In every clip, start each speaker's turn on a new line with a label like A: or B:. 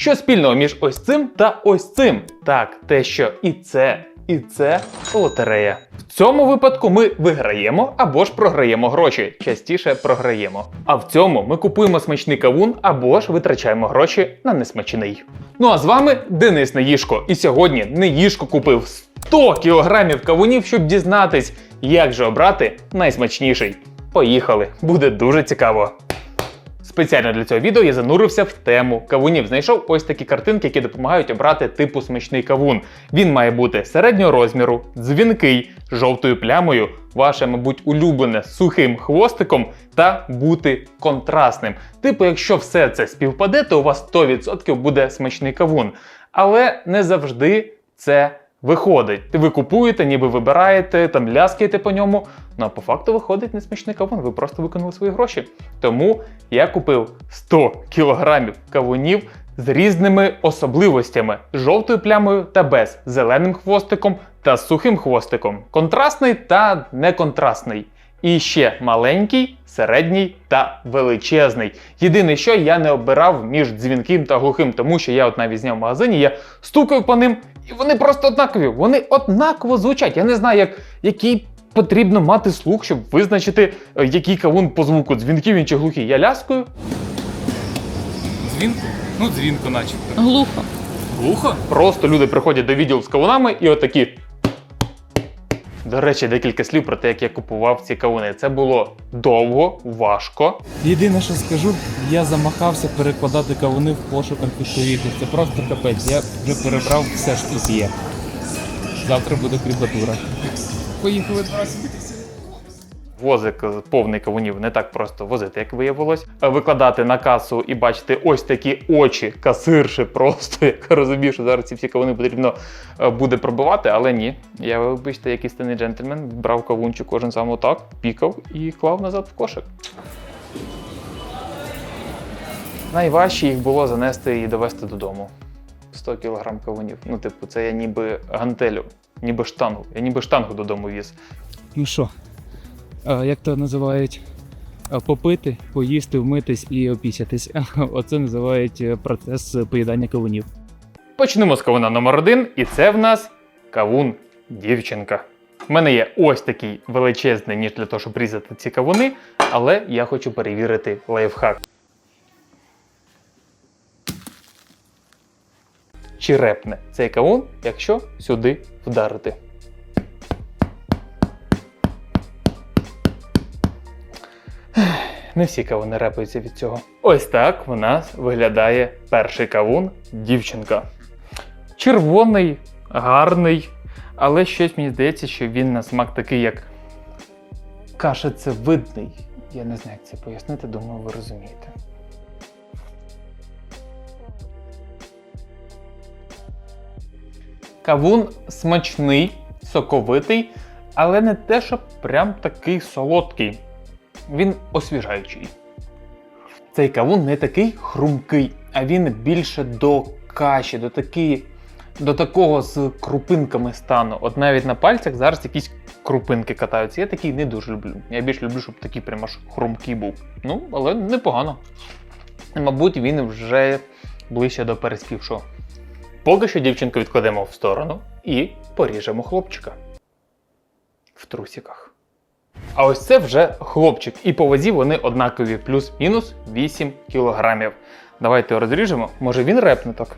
A: Що спільного між ось цим та ось цим? Так, те, що і це, і це лотерея. В цьому випадку ми виграємо або ж програємо гроші. Частіше програємо. А в цьому ми купуємо смачний кавун або ж витрачаємо гроші на несмачний. Ну а з вами Денис Неїшко. І сьогодні Неїшко купив 100 кілограмів кавунів, щоб дізнатись, як же обрати найсмачніший. Поїхали, буде дуже цікаво. Спеціально для цього відео я занурився в тему кавунів. Знайшов ось такі картинки, які допомагають обрати типу смачний кавун. Він має бути середнього розміру, дзвінкий, жовтою плямою, ваше, мабуть, улюблене сухим хвостиком та бути контрастним. Типу, якщо все це співпаде, то у вас 100% буде смачний кавун. Але не завжди це виходить. Ви купуєте, ніби вибираєте, там ляскаєте по ньому. Ну а по факту виходить несмачний кавун, ви просто виконали свої гроші. Тому я купив 100 кілограмів кавунів з різними особливостями: жовтою плямою та без, зеленим хвостиком та сухим хвостиком, контрастний та неконтрастний. І ще маленький, середній та величезний. Єдине, що я не обирав між дзвінким та глухим, тому що я от навіть зняв в магазині, я стукав по ним, і вони просто однакові. Вони однаково звучать. Я не знаю, як, який потрібно мати слух, щоб визначити, е, який кавун по звуку, дзвінків він чи глухий. Я ляскую.
B: Дзвінку? Ну, дзвінку, начебто.
C: Глухо.
B: Глухо?
A: Просто люди приходять до відділу з кавунами і отакі. До речі, декілька слів про те, як я купував ці кавуни. Це було довго, важко.
B: Єдине, що скажу, я замахався перекладати кавуни в пошуках відповідних. Це просто капець. Я вже перебрав все, що тут є. Завтра буде кріпатура. Поїхали рази.
A: Возик повний кавунів не так просто возити, як виявилось. Е, Викладати на касу і бачити ось такі очі касирши просто. Я розумію, що зараз ці всі кавуни потрібно е, буде пробивати, але ні. Я, вибачте, як істинний джентльмен, брав кавунчик кожен сам отак, пікав і клав назад в кошик. Найважче їх було занести і довести додому. 100 кг кавунів. Ну, типу, це я ніби гантелю, ніби штангу. Я ніби штангу додому віз.
B: Ну що, як то називають? Попити, поїсти, вмитись і опісятись. Оце називають е, процес поїдання кавунів.
A: Почнемо з кавуна номер один, і це в нас кавун дівчинка. У мене є ось такий величезний ніж для того, щоб різати ці кавуни, але я хочу перевірити лайфхак. Чи репне цей кавун, якщо сюди вдарити? Не всі кавуни репаються від цього. Ось так в нас виглядає перший кавун дівчинка. Червоний, гарний, але щось мені здається, що він на смак такий, як кашицевидний. Я не знаю, як це пояснити, думаю, ви розумієте. Кавун смачний, соковитий, але не те, що прям такий солодкий. Він освіжаючий. Цей кавун не такий хрумкий, а він більше до каші, до такі, до такого з крупинками стану. От навіть на пальцях зараз якісь крупинки катаються. Я такий не дуже люблю. Я більш люблю, щоб такий прям аж хрумкий був. Ну, але непогано. Мабуть, він вже ближче до переспівшого. Поки що дівчинку відкладемо в сторону і поріжемо хлопчика в трусиках. А ось це вже хлопчик, і по вазі вони однакові, плюс-мінус 8 кілограмів. Давайте його розріжемо. Може він репне так?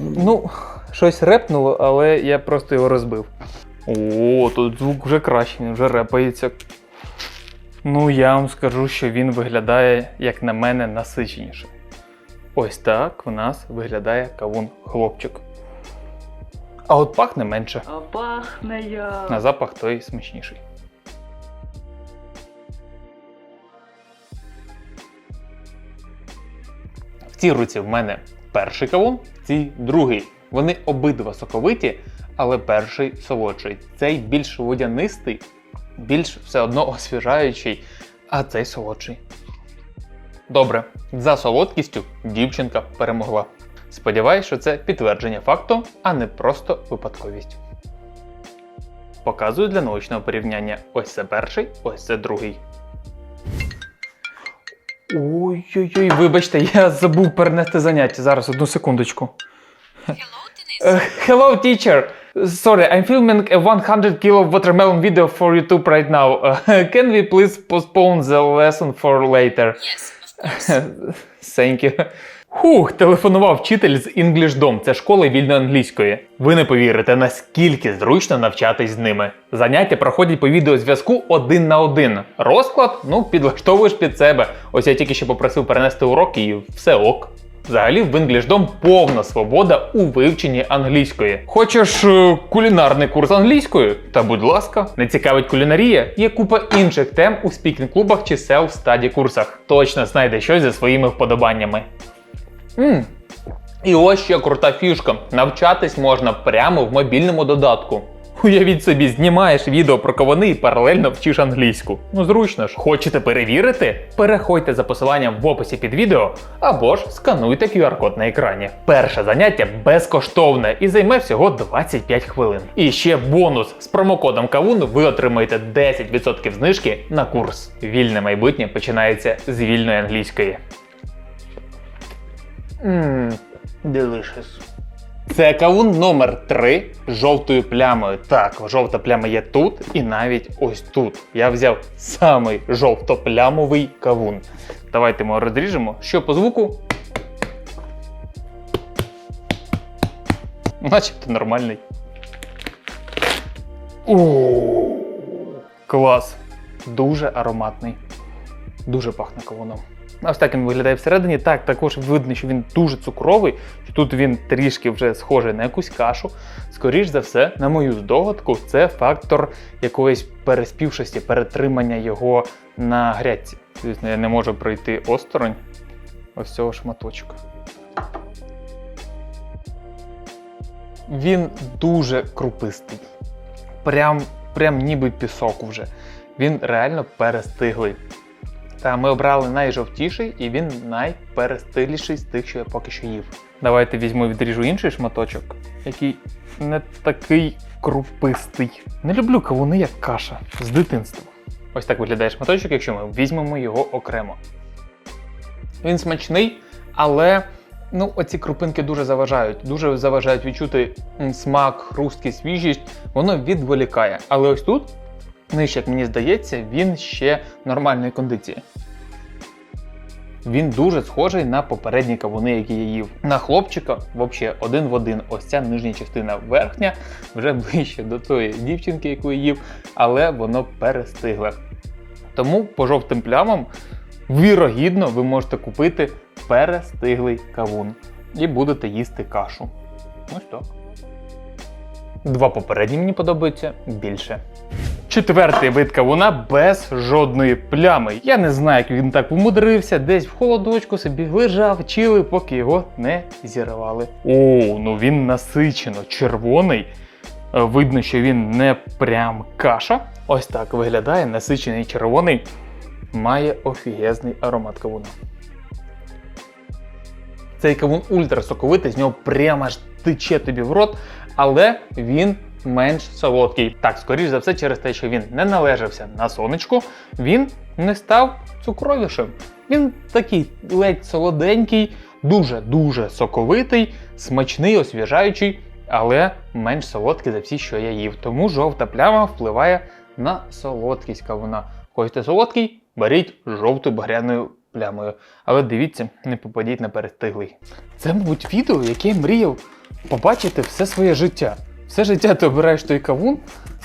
A: Ну, щось репнуло, але я просто його розбив. О, тут звук вже кращий, він вже репається. Ну, я вам скажу, що він виглядає, як на мене, насиченіше. Ось так в нас виглядає кавун хлопчик. А от пахне менше.
C: А пахне я.
A: На запах той смачніший. В цій руці в мене перший кавун, в цій другий. Вони обидва соковиті, але перший солодший. Цей більш водянистий, більш все одно освіжаючий, а цей солодший. Добре, за солодкістю дівчинка перемогла. Сподіваюсь, що це підтвердження факту, а не просто випадковість. Показую для научного порівняння. Ось це перший, ось це другий. Ой-ой-ой, вибачте, я забув перенести заняття. Зараз одну секундочку. Uh, hello, teacher. Sorry, I'm filming a 100 kilo watermelon video for YouTube right now. Uh, can we please postpone the lesson for later?
C: Yes, of course.
A: Thank you. Хух, телефонував вчитель з EnglishDom, це школи вільної англійської. Ви не повірите, наскільки зручно навчатись з ними. Заняття проходять по відеозв'язку один на один. Розклад, ну, підлаштовуєш під себе. Ось я тільки що попросив перенести уроки і все ок. Взагалі в EnglishDom повна свобода у вивченні англійської. Хочеш е, кулінарний курс англійської? Та будь ласка, не цікавить кулінарія? Є купа інших тем у спікінг-клубах чи селф-стаді курсах. Точно знайде щось за своїми вподобаннями. М. І ось ще крута фішка. Навчатись можна прямо в мобільному додатку. Уявіть собі, знімаєш відео про кавуни і паралельно вчиш англійську. Ну зручно ж. Хочете перевірити? Переходьте за посиланням в описі під відео або ж скануйте QR-код на екрані. Перше заняття безкоштовне і займе всього 25 хвилин. І ще бонус з промокодом Кавун ви отримаєте 10% знижки на курс. Вільне майбутнє починається з вільної англійської. Ммм, delicious. Це кавун номер 3 з жовтою плямою. Так, жовта пляма є тут і навіть ось тут. Я взяв самий жовтоплямовий кавун. Давайте ми його розріжемо. Що по звуку? Начебто нормальний. О, клас. Дуже ароматний. Дуже пахне кавуном. Ось так він виглядає всередині. Так, також видно, що він дуже цукровий, що тут він трішки вже схожий на якусь кашу. Скоріш за все, на мою здогадку, це фактор якоїсь переспівшості, перетримання його на грядці. Звісно, я не можу пройти осторонь ось цього шматочка. Він дуже крупистий. Прям, прям ніби пісок вже. Він реально перестиглий. Та ми обрали найжовтіший і він найперестигліший з тих, що я поки що їв. Давайте візьму відріжу інший шматочок, який не такий крупистий. Не люблю кавуни як каша з дитинства. Ось так виглядає шматочок, якщо ми візьмемо його окремо. Він смачний, але ну, оці крупинки дуже заважають. Дуже заважають відчути смак, хрусткість, свіжість. Воно відволікає. Але ось тут нижче, як мені здається, він ще нормальної кондиції. Він дуже схожий на попередні кавуни, які я їв. На хлопчика взагалі один в один. Ось ця нижня частина верхня, вже ближче до тої дівчинки, яку я їв, але воно перестигле. Тому по жовтим плямам, вірогідно, ви можете купити перестиглий кавун і будете їсти кашу. Ось так. Два попередні мені подобаються більше. Четвертий вид кавуна без жодної плями. Я не знаю, як він так умудрився, десь в холодочку собі лежав, чили, поки його не зірвали. О, ну він насичено червоний. Видно, що він не прям каша. Ось так виглядає насичений червоний. Має офігезний аромат кавуна. Цей кавун ультра соковитий, з нього прямо аж тече тобі в рот, але він менш солодкий. Так, скоріш за все, через те, що він не належався на сонечку, він не став цукровішим. Він такий ледь солоденький, дуже-дуже соковитий, смачний, освіжаючий, але менш солодкий за всі, що я їв. Тому жовта пляма впливає на солодкість кавуна. Хочете солодкий? Беріть жовтою багряною плямою. Але дивіться, не попадіть на перестиглий. Це, мабуть, відео, яке я мріяв побачити все своє життя. Все життя ти обираєш той кавун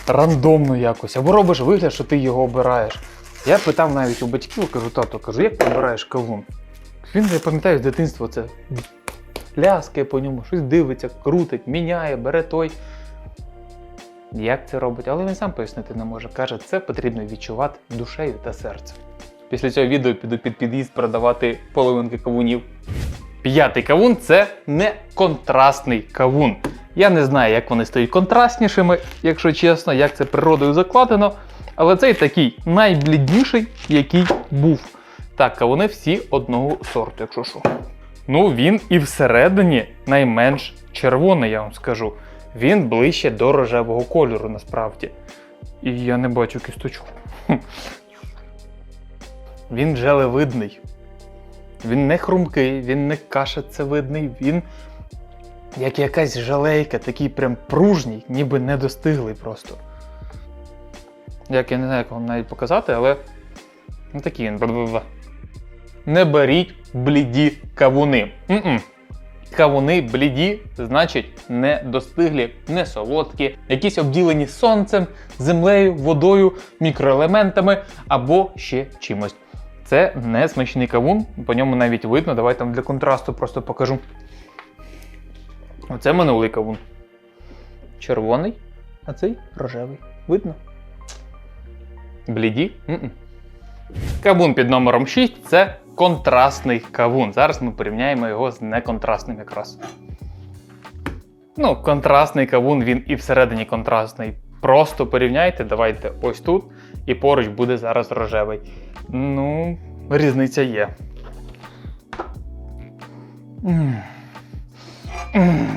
A: рандомно якось, або робиш вигляд, що ти його обираєш. Я питав навіть у батьків, кажу, тато, кажу, як ти обираєш кавун? Він, я пам'ятаю, з дитинства це ляскає по ньому, щось дивиться, крутить, міняє, бере той. Як це робить? Але він сам пояснити не може. Каже, це потрібно відчувати душею та серцем. Після цього відео піду під під'їзд продавати половинки кавунів. П'ятий кавун це не контрастний кавун. Я не знаю, як вони стають контрастнішими, якщо чесно, як це природою закладено. Але цей такий найблідніший, який був. Так, кавуни всі одного сорту, якщо що. Ну, він і всередині найменш червоний, я вам скажу. Він ближче до рожевого кольору, насправді. І я не бачу кісточку. Він желевидний. Він не хрумкий, він не кашецевидний, він як якась жалейка, такий прям пружній, ніби недостиглий просто. Як я не знаю, як вам навіть показати, але ну такий він. Не беріть бліді кавуни. М-м. Кавуни бліді, значить, не достиглі, не солодкі, якісь обділені сонцем, землею, водою, мікроелементами або ще чимось. Це не смачний кавун, по ньому навіть видно. Давайте для контрасту просто покажу. Оце минулий кавун. Червоний, а цей рожевий. Видно? Бліді? М-м. Кавун під номером 6 це контрастний кавун. Зараз ми порівняємо його з неконтрастним якраз. Ну, контрастний кавун, він і всередині контрастний. Просто порівняйте, давайте ось тут, і поруч буде зараз рожевий. Ну, різниця є. М. М.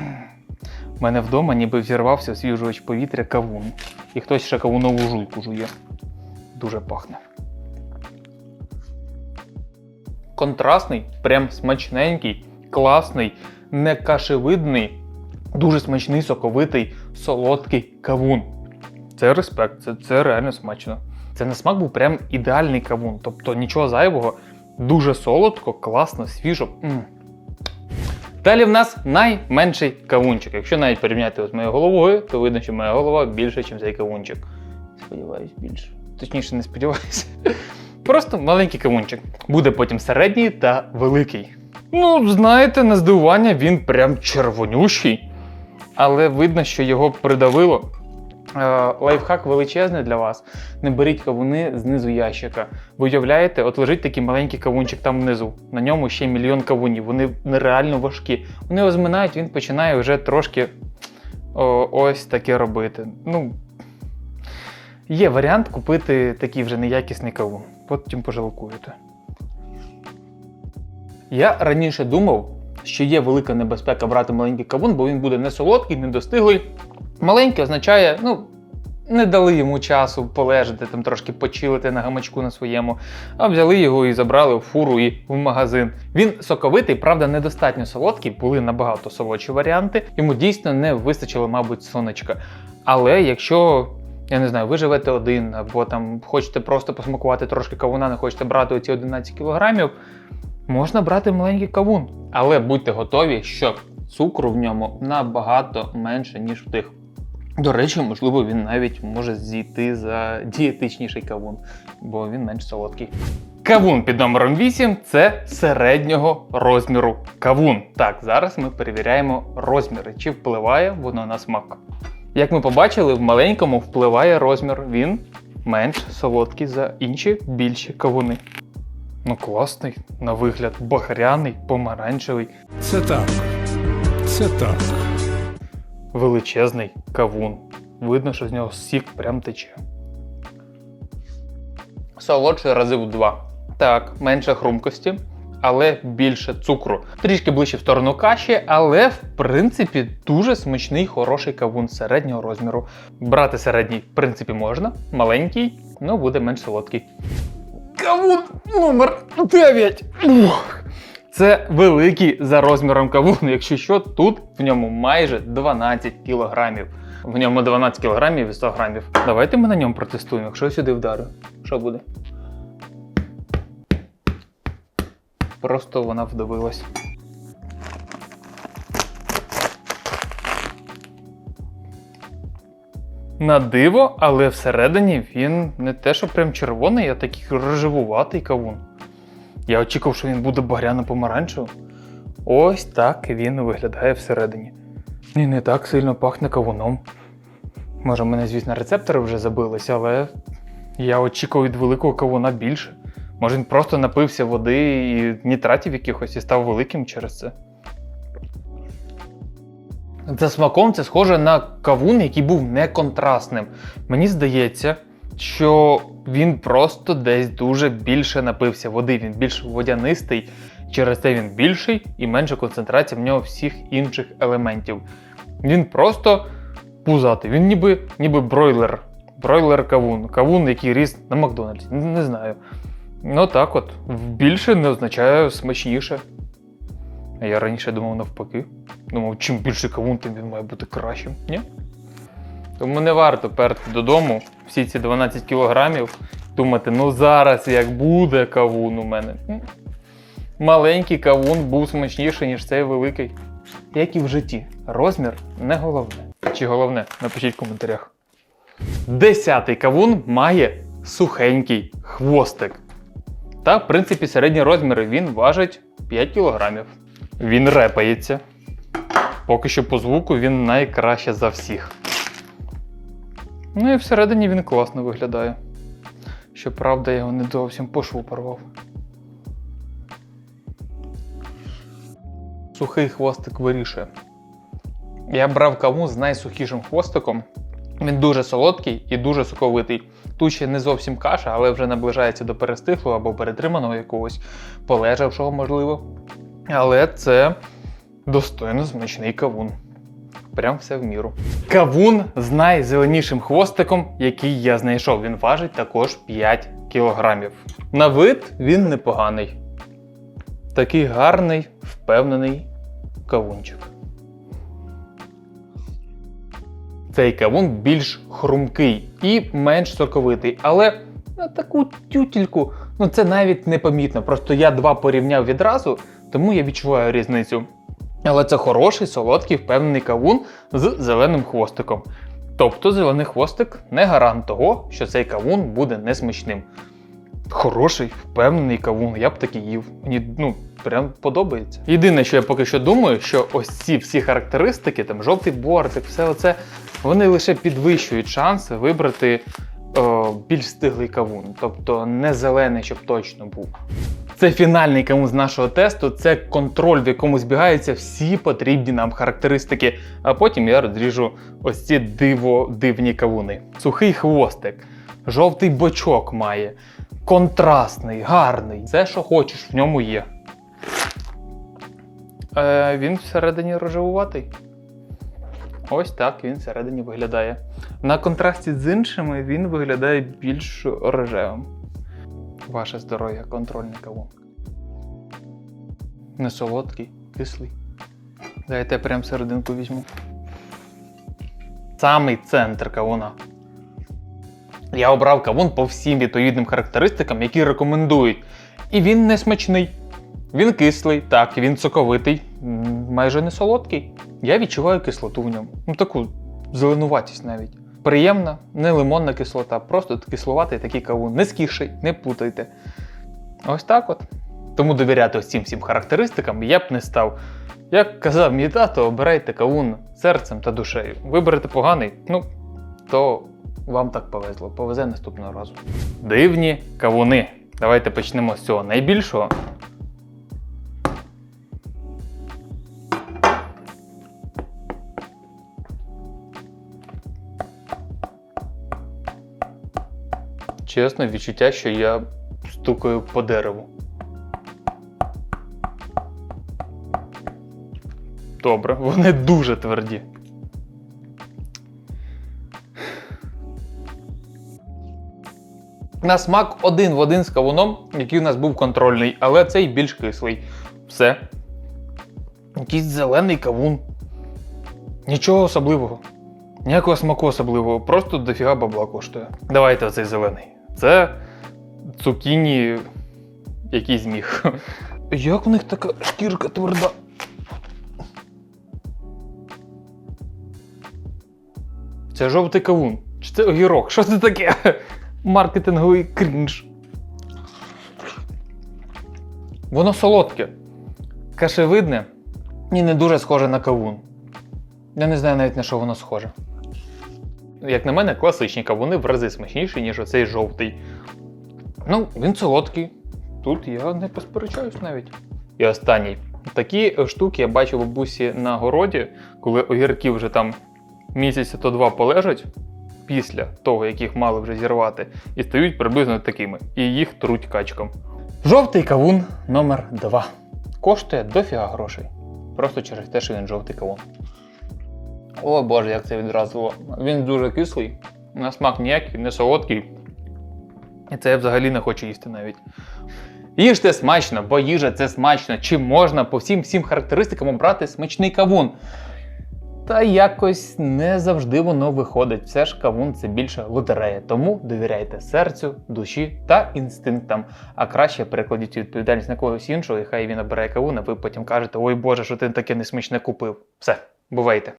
A: У мене вдома ніби взірвався освіжувач повітря кавун. І хтось ще кавунову жуйку жує. Дуже пахне. Контрастний, прям смачненький, класний, не кашевидний, дуже смачний, соковитий, солодкий кавун. Це респект, це, це реально смачно. Це на смак був прям ідеальний кавун. Тобто нічого зайвого, дуже солодко, класно, свіжо. М. Далі в нас найменший кавунчик. Якщо навіть порівняти з моєю головою, то видно, що моя голова більше, ніж цей кавунчик. Сподіваюсь, більше. Точніше, не сподіваюся. Просто маленький кавунчик. Буде потім середній та великий. Ну, знаєте, на здивування він прям червонющий. Але видно, що його придавило. Е, лайфхак величезний для вас. Не беріть кавуни знизу ящика. Ви уявляєте, от лежить такий маленький кавунчик там внизу. На ньому ще мільйон кавунів. Вони нереально важкі. Вони його він починає вже трошки о, ось таке робити. Ну, є варіант купити такий вже неякісний кавун. Потім пожалкуєте. Я раніше думав, що є велика небезпека брати маленький кавун, бо він буде не солодкий, не достиглий. Маленький означає, ну, не дали йому часу полежати, там трошки почилити на гамачку на своєму, а взяли його і забрали в фуру і в магазин. Він соковитий, правда, недостатньо солодкий, були набагато солодші варіанти. Йому дійсно не вистачило, мабуть, сонечка. Але якщо. Я не знаю, ви живете один, або там хочете просто посмакувати трошки кавуна, не хочете брати оці 11 кілограмів, можна брати маленький кавун. Але будьте готові, що цукру в ньому набагато менше, ніж в тих. До речі, можливо, він навіть може зійти за дієтичніший кавун, бо він менш солодкий. Кавун під номером 8 це середнього розміру кавун. Так, зараз ми перевіряємо розміри, чи впливає воно на смак. Як ми побачили, в маленькому впливає розмір, він менш солодкий за інші більші кавуни. Ну, класний, на вигляд, багряний, помаранчевий,
D: Це так. Це так.
A: Величезний кавун. Видно, що з нього сік прям тече. Солодший рази в два. Так, менше хрумкості, але більше цукру. Трішки ближче в сторону каші, але в принципі дуже смачний, хороший кавун середнього розміру. Брати середній, в принципі, можна, маленький, ну буде менш солодкий. Кавун номер 9. Ух. Це великий за розміром кавун. Якщо що, тут в ньому майже 12 кілограмів. В ньому 12 кілограмів і 100 грамів. Давайте ми на ньому протестуємо, якщо я сюди вдарю. Що буде? Просто вона вдавилась. На диво, але всередині він не те, що прям червоний, а такий рожевуватий кавун. Я очікував, що він буде багряно-помаранчевим. Ось так він виглядає всередині. І не так сильно пахне кавуном. Може, мене, звісно, рецептори вже забилися, але я очікував від великого кавуна більше. Може, він просто напився води і нітратів якихось і став великим через це. За смаком це схоже на кавун, який був неконтрастним. Мені здається, що він просто десь дуже більше напився води, він більш водянистий, через це він більший і менша концентрація в нього всіх інших елементів. Він просто пузатий, він ніби, ніби бройлер. Бройлер кавун. Кавун, який ріс на Макдональдсі. Не, не знаю. Ну так от. Більше не означає смачніше. А я раніше думав навпаки. Думав, чим більше кавун, тим він має бути кращим. Ні? Тому не варто перти додому всі ці 12 кілограмів, думати, ну зараз як буде кавун у мене. Маленький кавун був смачніший, ніж цей великий. Як і в житті, розмір не головне. Чи головне? Напишіть в коментарях. Десятий кавун має сухенький хвостик. Та, в принципі, середні розміри він важить 5 кілограмів. Він репається. Поки що по звуку він найкраще за всіх. Ну і всередині він класно виглядає. Щоправда, я його не зовсім по шву порвав. Сухий хвостик вирішує. Я брав кавун з найсухішим хвостиком. Він дуже солодкий і дуже соковитий. Тут ще не зовсім каша, але вже наближається до перестихлого або перетриманого якогось полежавшого, можливо. Але це достойно смачний кавун. Прям все в міру. Кавун з найзеленішим хвостиком, який я знайшов. Він важить також 5 кілограмів. На вид він непоганий. Такий гарний, впевнений кавунчик. Цей кавун більш хрумкий і менш соковитий, але на таку тютільку, ну це навіть не помітно. Просто я два порівняв відразу, тому я відчуваю різницю. Але це хороший, солодкий, впевнений кавун з зеленим хвостиком. Тобто зелений хвостик не гарант того, що цей кавун буде несмачним. Хороший, впевнений кавун, я б такий їв. Мені ну, прям подобається. Єдине, що я поки що думаю, що ось ці всі характеристики, там жовтий бортик, все оце, вони лише підвищують шанси вибрати о, більш стиглий кавун, тобто не зелений, щоб точно був. Це фінальний кавун з нашого тесту, це контроль, в якому збігаються всі потрібні нам характеристики. А потім я розріжу ось ці диво дивні кавуни. Сухий хвостик, жовтий бочок має, контрастний, гарний. Все, що хочеш, в ньому є. Е, він всередині рожевуватий. Ось так він всередині виглядає. На контрасті з іншими він виглядає більш рожевим. Ваше здоров'я, контрольний кавун. Не солодкий, кислий. Дайте я прям серединку візьму. Самий центр кавуна. Я обрав кавун по всім відповідним характеристикам, які рекомендують. І він не смачний. Він кислий, так, він соковитий, майже не солодкий. Я відчуваю кислоту в ньому. Ну таку зеленуватість навіть. Приємна, не лимонна кислота, просто кисловатий такий кавун. Не скіший, не путайте. Ось так от. Тому довіряти ось цим всім характеристикам я б не став. Як казав мій тато, обирайте кавун серцем та душею. Виберете поганий, ну, то вам так повезло. Повезе наступного разу. Дивні кавуни. Давайте почнемо з цього найбільшого. Чесно, відчуття, що я стукаю по дереву. Добре, вони дуже тверді. На смак один в один з кавуном, який у нас був контрольний, але цей більш кислий. Все. Якийсь зелений кавун. Нічого особливого. Ніякого смаку особливого, просто дофіга бабла коштує. Давайте оцей зелений. Це цукіні який зміг. Як в них така шкірка тверда? Це жовтий кавун. Чи це огірок? Що це таке? Маркетинговий крінж. Воно солодке, кашевидне і не дуже схоже на кавун. Я не знаю навіть на що воно схоже. Як на мене, класичні кавуни в рази смачніші, ніж оцей жовтий. Ну, він солодкий. Тут я не посперечаюсь навіть. І останній. Такі штуки я бачу в бабусі на городі, коли огірки вже там місяця то два полежать після того, як їх мали вже зірвати, і стають приблизно такими. І їх труть качком. Жовтий кавун номер 2 Коштує дофіга грошей. Просто через те, що він жовтий кавун. О боже, як це відразило. Він дуже кислий, на смак ніякий, не солодкий. І це я взагалі не хочу їсти навіть. Їжте смачно, бо їжа це смачно. Чи можна по всім всім характеристикам обрати смачний кавун? Та якось не завжди воно виходить. Все ж кавун це більше лотерея. Тому довіряйте серцю, душі та інстинктам. А краще перекладіть відповідальність на когось іншого, і хай він обирає кавун, а ви потім кажете: ой Боже, що ти таке несмачне купив. Все, бувайте.